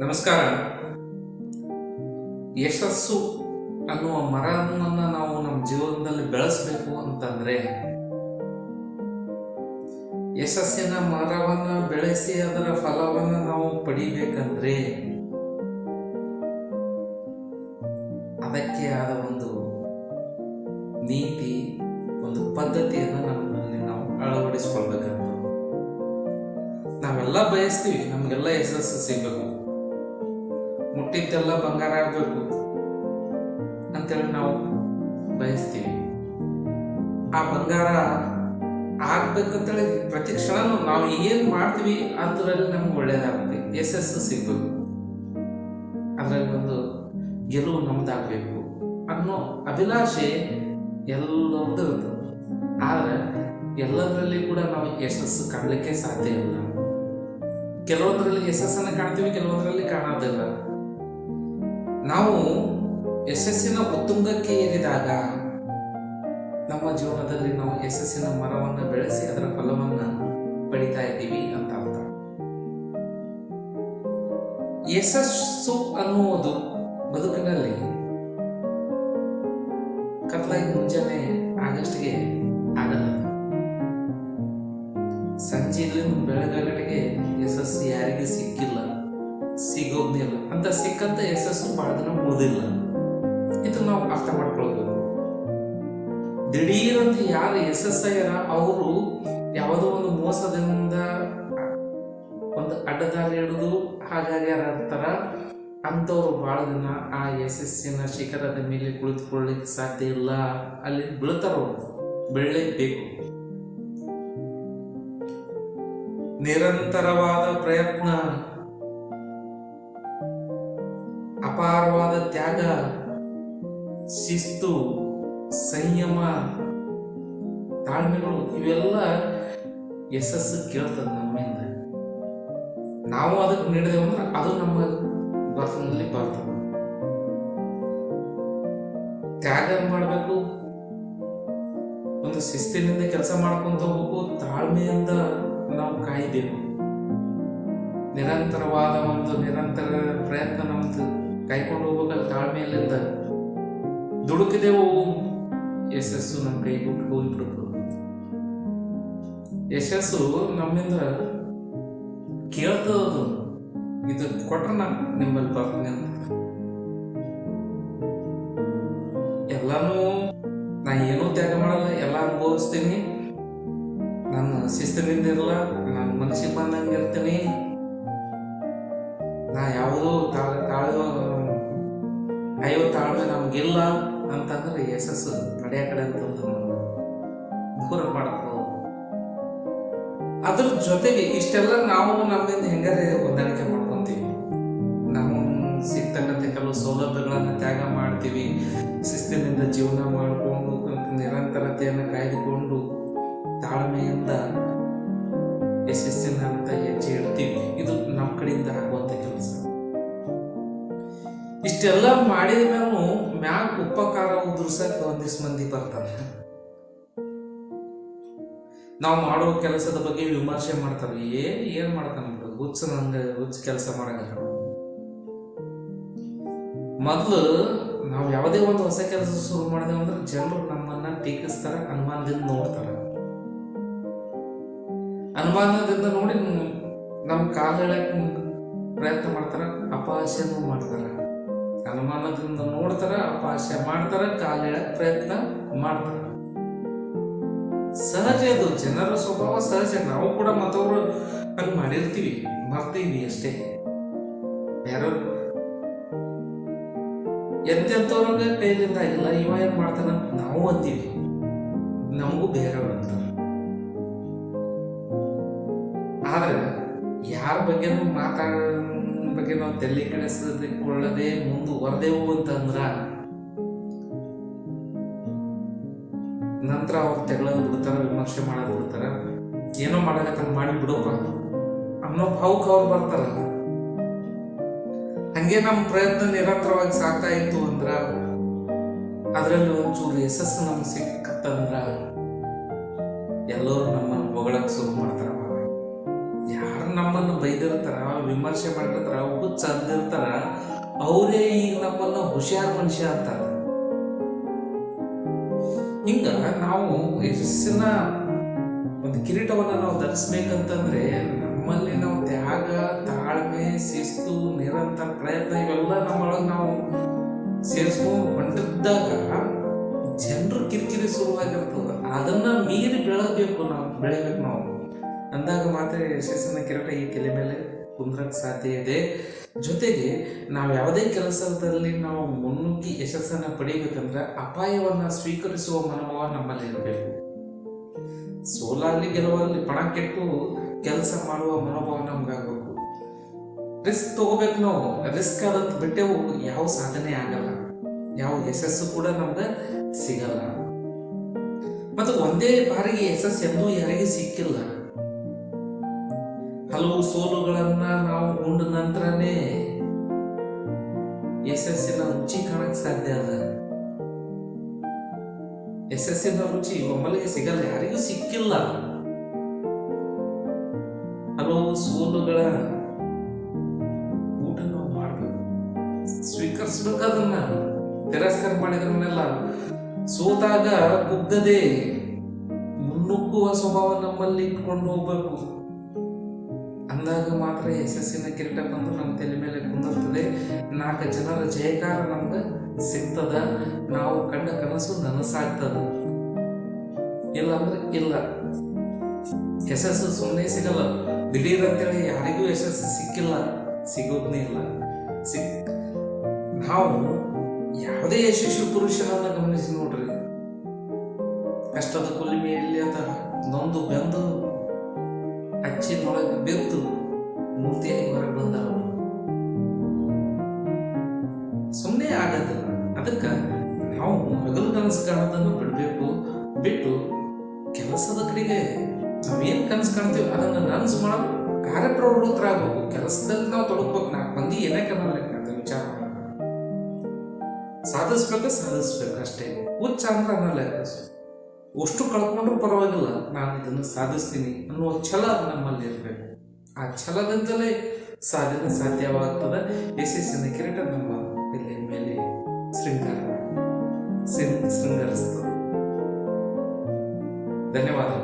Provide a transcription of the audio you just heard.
ನಮಸ್ಕಾರ. ಯಶಸ್ಸು ಅನ್ನುವ ಮರವನ್ನು ನಾವು ನಮ್ಮ ಜೀವನದಲ್ಲಿ ಬೆಳೆಸಬೇಕು ಅಂತಂದ್ರೆ, ಯಶಸ್ಸಿನ ಮರವನ್ನು ಬೆಳೆಸಿ ಅದರ ಫಲವನ್ನು ನಾವು ಪಡಿಬೇಕಂದ್ರೆ, ಅದಕ್ಕೆ ಆದ ಒಂದು ನೀತಿ, ಒಂದು ಪದ್ಧತಿಯನ್ನು ನಮ್ಮಲ್ಲಿ ನಾವು ಅಳವಡಿಸ್ಕೊಳ್ಬೇಕಂತ. ನಾವೆಲ್ಲ ಬಯಸ್ತೀವಿ, ನಮಗೆಲ್ಲ ಯಶಸ್ಸು ಸಿಗಬೇಕು. ಮುಟ್ಟಿದ್ದೆಲ್ಲ ಬಂಗಾರ ಆಗಬೇಕು. ಅಂತೇಳಿ ನಾವು ಬಯಸ್ತೀವಿ. ಆ ಬಂಗಾರ ಆಗ್ಬೇಕಂತೇಳಿ ಪ್ರತಿ ಕ್ಷಣನೂ ನಾವು ಏನು ಮಾಡ್ತೀವಿ ಅದರಲ್ಲಿ ನಮ್ಗೆ ಒಳ್ಳೇದಾಗುತ್ತೆ. ಯಶಸ್ಸು ಸಿಗ್ಬೇಕು ಅದರಲ್ಲಿ ಒಂದು ಗೆಲುವು ನಮ್ದಾಗಬೇಕು ಅನ್ನೋ ಅಭಿಲಾಷೆ ಎಲ್ಲರದ್ದು ಇರ್ತದೆ ಆದ್ರೆ ಎಲ್ಲದರಲ್ಲಿ ಕೂಡ ನಾವು ಯಶಸ್ಸು ಕಾಣಲಿಕ್ಕೆ ಸಾಧ್ಯ ಇಲ್ಲ. ಕೆಲವೊಂದರಲ್ಲಿ ಯಶಸ್ಸನ್ನು ಕಾಣ್ತೀವಿ, ಕೆಲವೊಂದರಲ್ಲಿ ಕಾಣೋದಿಲ್ಲ. ನಾವು ಯಶಸ್ಸಿನ ಉತ್ತುಂಗಕ್ಕೆ ಏರಿದಾಗ ನಮ್ಮ ಜೀವನದಲ್ಲಿ ನಾವು ಯಶಸ್ಸಿನ ಮರವನ್ನು ಬೆಳೆಸಿ ಅದರ ಫಲವನ್ನು ಪಡಿತಾ ಇದ್ದೀವಿ ಅಂತ ಅರ್ಥ. ಯಶಸ್ಸು ಅನ್ನುವುದು ಬದುಕಿನಲ್ಲಿ ಕತ್ಲಾಗಿ ಮುಂಜಾನೆ ಆಗಸ್ಟ್ಗೆ ಆಗಲ್ಲ. ಸಂಜೆಯಲ್ಲಿ ಬೆಳಗಾಗಟಿಗೆ ಯಶಸ್ಸು ಯಾರಿಗೂ ಸಿಕ್ಕಿಲ್ಲ. ಸಿಗೋದಿಲ್ಲ. ಅಂತ ಸಿಕ್ಕಂತ ಯಶಸ್ಸು ಬಹಳ ದಿನ ಉಳಿದಿಲ್ಲ ಇದು ನಾವು ಅರ್ಥ ಮಾಡ್ಕೊಳ್ಬೇಕು ದಿಢೀರಂತ ಯಾರು ಯಶಸ್ಸಾಗ್ಯಾರ ಅವರು ಯಾವುದೋ ಒಂದು ಮೋಸದಿಂದ ಒಂದು ಅಡ್ಡದಾರಿ ಹಿಡಿದು ಹಾಗಾಗ್ಯಾರ ಅಂತಾರ. ಅಂಥವ್ರು ಬಹಳ ದಿನ ಆ ಯಶಸ್ಸಿನ ಶಿಖರದ ಮೇಲೆ ಕುಳಿತುಕೊಳ್ಳಿಕ್ಕೆ ಸಾಧ್ಯ ಇಲ್ಲ. ಅಲ್ಲಿ ಬೀಳ್ತಾರ ಅವರು. ಬೆಳಲೇಬೇಕು ನಿರಂತರವಾದ ಪ್ರಯತ್ನ. ಅಪಾರವಾದ ತ್ಯಾಗ, ಶಿಸ್ತು, ಸಂಯಮ, ತಾಳ್ಮೆಗಳು, ಇವೆಲ್ಲ ಯಶಸ್ಸು ಕೇಳ್ತದೆ ನಮ್ಮಿಂದ. ನಾವು ಅದಕ್ಕೆ ನೀಡಿದೆವು ಅಂದ್ರೆ ಅದು ನಮ್ಮ ಬರ್ತನಲ್ಲಿ ಬರ್ತದೆ ತ್ಯಾಗ ಮಾಡಬೇಕು, ಒಂದು ಶಿಸ್ತಿನಿಂದ ಕೆಲಸ ಮಾಡ್ಕೊಂತ ಹೋಗ್ಬೇಕು, ತಾಳ್ಮೆಯಿಂದ ನಾವು ಕಾಯ್ಬೇಕು. ನಿರಂತರವಾದ ಒಂದು ನಿರಂತರ ಪ್ರಯತ್ನ ನಮ್ದು. ಕಾಯ್ಕೊಂಡು ಹೋಗ್ಬೇಕಲ್ಲ ತಾಳ್ಮೆಯಲ್ಲಿಂದ ದುಡುಕಿದೆವು. ಯಶಸ್ಸು ನಮ್ಮ ಕೈ ಬಿಟ್ಟು ಹೋಗ್ಬಿಡ್ತು ಯಶಸ್ಸು ನಮ್ಮಿಂದ ಕೇಳ್ತದದು ಇದು ಕೊಟ್ರೆ ನಾನು ನಿಮ್ಮಲ್ಲಿ ಬರ್ತೀನಿ ಅಂತ. ಎಲ್ಲಾನು ನಾ ಏನೂ ತ್ಯಾಗ ಮಾಡಲ್ಲ, ಎಲ್ಲ ಅನುಭವಿಸ್ತೀನಿ. ನನ್ನ ಶಿಸ್ತಿನಿಂದ ಇರಲ್ಲ ನಾನು ಮನಸ್ಸಿಗೆ ಬಂದಂಗೆ ಇರ್ತೀನಿ. ನಾ ಯಾವುದೋ ತಾಳ ತಾಳ ಅಯ್ಯೋ ತಾಳ್ಮೆ ನಮಗಿಲ್ಲ ಅಂತಂದ್ರೆ ಯಶಸ್ಸು ನಡೆಯ ಕಡೆ ನಮ್ಮನ್ನ ದೂರ ಮಾಡ್ಬೋದು ಅದ್ರ ಜೊತೆಗೆ ಇಷ್ಟೆಲ್ಲ ನಾವು ನಮ್ಮಿಂದ ಹೆಂಗಾರೆ ಹೊಂದಾಣಿಕೆ ಮಾಡ್ಕೊಂತೀವಿ. ನಮ್ಮ ಸಿಗ್ತಕ್ಕಂಥ ಕೆಲವು ಸೌಲಭ್ಯಗಳನ್ನು ತ್ಯಾಗ ಮಾಡ್ತೀವಿ. ಶಿಸ್ತಿನಿಂದ ಜೀವನ ಮಾಡಿಕೊಂಡು ನಿರಂತರತೆಯನ್ನು ಕಾಯ್ದುಕೊಂಡು ತಾಳ್ಮೆಯಿಂದ ಯಶಸ್ಸಿನ ಅಂತ ಹೆಜ್ಜೆ ಇಡ್ತೀವಿ. ಇದು ನಮ್ಮ ಕಡೆಯಿಂದ ಆಗುವಂಥ ಕೆಲಸ. ಇಷ್ಟೆಲ್ಲ ಮಾಡಿದ ಮೇಲೂ ಮ್ಯಾಗ ಉಪಕಾರ ಉದುರ್ಸಕ್ ಒಂದಿಷ್ಟು ಮಂದಿ ಬರ್ತಾರೆ. ನಾವು ಮಾಡೋ ಕೆಲಸದ ಬಗ್ಗೆ ವಿಮರ್ಶೆ ಮಾಡ್ತಾರೆ. ಏ ಏನ್ ಮಾಡ್ತಾನ ಹುಚ್ಚ ನಂಗೆ, ಹುಚ್ಚ ಕೆಲಸ ಮಾಡಂಗ ಮೊದಲು ನಾವು ಯಾವುದೇ ಒಂದು ಹೊಸ ಕೆಲಸ ಶುರು ಮಾಡಿದೆವು ಅಂದ್ರೆ ಜನರು ನಮ್ಮನ್ನ ಟೀಕಿಸ್ತಾರ, ಅನುಮಾನದಿಂದ ನೋಡ್ತಾರ. ಅನುಮಾನದಿಂದ ನೋಡಿ ನಮ್ಮ ಕಾಲ ಪ್ರಯತ್ನ ಮಾಡ್ತಾರ, ಅಪಹಾಸ್ಯನೂ ಮಾಡ್ತಾರ. ಅನುಮಾನದಿಂದ ನೋಡ್ತಾರ ಅಪಾಶೆ ಮಾಡ್ತಾರ, ಕಾಲ ಹೇಳಕ್ ಪ್ರಯತ್ನ ಮಾಡ್ತಾರ. ಸಹಜ ಅದು ಜನರ ಸ್ವಭಾವ ಸಹಜ. ನಾವು ಕೂಡ ಮತ್ತವರು ಹಂಗೆ ಮಾಡಿರ್ತೀವಿ ಮರ್ತೀವಿ ಅಷ್ಟೇ. ಬೇರೆಯವ್ರು ಎಂತೆಂಥವ್ರಿಗೆ ಕೈಲಿಂದ ಇಲ್ಲ ಇವ ಏನ್ ಮಾಡ್ತಾನ ನಾವು ಅಂತೀವಿ. ನಮಗೂ ಬೇರೆಯವ್ರು ಅಂತ ಆದ್ರೆ ಯಾರ ಬಗ್ಗೆ ಮಾತಾಡ ಬಗ್ಗೆ ನಾವು ತಲೆ ಕೆಡಿಸಿಕೊಳ್ಳದೆ ಮುಂದುವರೆದೆವು ಅಂತಂದ್ರ ನಂತರ ಅವ್ರು ತೆಗಳೋದು ಬಿಡ್ತಾರ, ವಿಮರ್ಶೆ ಮಾಡೋದು ಬಿಡ್ತಾರ. ಏನೋ ಮಾಡಕತ್ತ ಮಾಡಿ ಬಿಡೋಪ ಅನ್ನೋ ಭಾವುಕ ಅವ್ರು ಬರ್ತಾರ. ಹಂಗೆ ನಮ್ಮ ಪ್ರಯತ್ನ ನಿರಂತರವಾಗಿ ಸಾಕ್ತಾ ಇತ್ತು ಅಂದ್ರ ಅದರಲ್ಲಿ ಒಂಚೂರು ಯಶಸ್ಸು ನಮ್ಗೆ ಸಿಕ್ಕತ್ತಂದ್ರ ಎಲ್ಲರೂ ನಮ್ಮನ್ನು ಹೊಗಳಕ್ಕೆ ಶುರು ಮಾಡ್ತಾರ ಬೈದಿರ್ತಾರ ವಿಮರ್ಶೆ ಮಾಡಿರ್ತಾರ ಹುಚ್ಚ ಅಂದಿರ್ತಾರ ಅವರೇ ಈಗ ನಮ್ಮನ್ನ ಹುಷಾರ್ ಮನುಷ್ಯ ಅಂತಾರೆ. ಹಿಂಗ ನಾವು ಯಶಸ್ಸಿನ ಒಂದು ಕಿರೀಟವನ್ನು ನಾವು ಧರಿಸ್ಬೇಕಂತಂದ್ರೆ ನಮ್ಮಲ್ಲಿ ನಾವು ತ್ಯಾಗ, ತಾಳ್ಮೆ, ಶಿಸ್ತು, ನಿರಂತರ ಪ್ರಯತ್ನ ಇವೆಲ್ಲ ನಮ್ಮೊಳಗೆ ನಾವು ಸೇರಿಸ್ಕೊಂಡು ಹೊಂಟಿದ್ದಾಗ ಜನರು ಕಿರಿಕಿರಿ ಶುರುವಾಗಿರ್ತದೆ. ಅದನ್ನ ಮೀರಿ ಬೆಳಬೇಕು ನಾವು, ಬೆಳಿಬೇಕು ನಾವು. ಅಂದಾಗ ಮಾತ್ರ ಯಶಸ್ಸಿನ ಕಿರೀಟ ಈ ತಲೆ ಮೇಲೆ ಕುಂದ್ರಕ್ಕೆ ಸಾಧ್ಯ ಇದೆ. ಜೊತೆಗೆ ನಾವು ಯಾವುದೇ ಕೆಲಸದಲ್ಲಿ ನಾವು ಮುನ್ನುಗ್ಗಿ ಯಶಸ್ಸನ್ನು ಪಡೆಯಬೇಕಂದ್ರೆ ಅಪಾಯವನ್ನ ಸ್ವೀಕರಿಸುವ ಮನೋಭಾವ ನಮ್ಮಲ್ಲಿ ಇರಬೇಕು. ಸೋಲಾಗ್ಲಿ ಗೆಲುವಲ್ಲಿ ಪಣ ಕೆಟ್ಟು ಕೆಲಸ ಮಾಡುವ ಮನೋಭಾವ ನಮ್ಗಾಗಬೇಕು. ರಿಸ್ಕ್ ತಗೋಬೇಕು ನಾವು. ರಿಸ್ಕ್ ಆದಂತ ಬಿಟ್ಟೆವು ಯಾವ ಸಾಧನೆ ಆಗಲ್ಲ. ಯಾವ ಯಶಸ್ಸು ಕೂಡ ನಮ್ಗೆ ಸಿಗಲ್ಲ. ಮತ್ತು ಒಂದೇ ಬಾರಿಗೆ ಯಶಸ್ಸು ಎಂದೂ ಯಾರಿಗೆ ಸಿಕ್ಕಿಲ್ಲ. ಹಲವು ಸೋಲುಗಳನ್ನ ನಾವು ಉಂಡ ನಂತರನೇ ಯಶಸ್ಸಿನ ರುಚಿ ಕಾಣಕ್ ಸಾಧ್ಯ ಅದ. ಯಶಸ್ಸಿನ ರುಚಿ ಒಮ್ಮಲಿಗೆ ಸಿಗಲ್ಲ, ಯಾರಿಗೂ ಸಿಕ್ಕಿಲ್ಲ. ಹಲವು ಸೋಲುಗಳ ಊಟ ನಾವು ಮಾಡಬೇಕು. ಸ್ವೀಕರಿಸ್ಬೇಕು ಅದನ್ನ. ತಿರಸ್ಕಾರ ಮಾಡಿದ್ರನ್ನೆಲ್ಲ ಸೋತಾಗ ಕುಗ್ಗದೆ ಮುನ್ನುಗ್ಗುವ ಸ್ವಭಾವ ನಮ್ಮಲ್ಲಿ ಇಟ್ಕೊಂಡು ಹೋಗ್ಬೇಕು. ಅಂದಾಗ ಮಾತ್ರ ಯಶಸ್ಸಿನ ಕಿರೀಟ ಬಂದು ನಮ್ಮ ತಲೆ ಮೇಲೆ ಕುಂದಿರ್ತದೆ. ನಾಲ್ಕು ಜನರ ಜಯಕಾರ ನಮ್ಗೆ ಸಿಗ್ತದ. ನಾವು ಕಂಡ ಕನಸು ನನಸಾಗ್ತದ. ಇಲ್ಲ ಅಂದ್ರೆ ಇಲ್ಲ. ಯಶಸ್ಸು ಸುಮ್ಮನೆ ಸಿಗಲ್ಲ. ದಿಢೀರ್ ಅಂತೇಳಿ ಯಾರಿಗೂ ಯಶಸ್ಸು ಸಿಕ್ಕಿಲ್ಲ. ಸಿಗೋದ್ನೇ ಇಲ್ಲ. ಸಿಕ್ ನಾವು ಯಾವುದೇ ಯಶಸ್ವಿ ಪುರುಷನನ್ನ ಗಮನಿಸಿ ನೋಡ್ರಿ. ಕಷ್ಟದ ಕುಲಿಮೆಯಲ್ಲಿ ಅಂತ ನೊಂದು ಬೆಂದು ಅಚ್ಚಿನೊಳಗೆ ಅದಕ್ಕೆ ನಾವು ಹಗಲು ಕನಸು ಕಾಣೋದನ್ನು ಬಿಡಬೇಕು, ಬಿಟ್ಟು ಕೆಲಸದ ಕಡೆಗೆ ನಾವೇನು ಕನಸು ಕಾಣ್ತೀವಿ ಅದನ್ನು ನನಸು ಮಾಡೋ ಕಾರ್ಯಪ್ರವೃತ್ತರಾಗಬೇಕು ಕೆಲಸದಲ್ಲಿ ನಾವು ತೊಡಗ್ಬೇಕು. ನಾಲ್ಕು ಮಂದಿ ಏನೇ ಕನ್ನಲ್ಲ ಅಂತ ವಿಚಾರ ಸಾಧಿಸ್ಬೇಕು ಸಾಧಿಸ್ಬೇಕು ಅಷ್ಟೇ. ಹುಚ್ಚ ಅಂದ್ರೆ ಅನ್ನಲ್ಲ ಅಷ್ಟು ಕಳ್ಕೊಂಡ್ರೂ ಪರವಾಗಿಲ್ಲ, ನಾನು ಇದನ್ನು ಸಾಧಿಸ್ತೀನಿ ಅನ್ನುವ ಛಲ ನಮ್ಮಲ್ಲಿ ಇರಬೇಕು. ಆ ಛಲದಿಂದಲೇ ಸಾಧನೆ ಸಾಧ್ಯವಾಗ್ತದೆ. ಯಶಸ್ಸಿನ ಕಿರೀಟ ನಮ್ಮ ಶೃಂಗಾರ ಶೃಂಗರಿಸ್ತದೆ ಧನ್ಯವಾದಗಳು.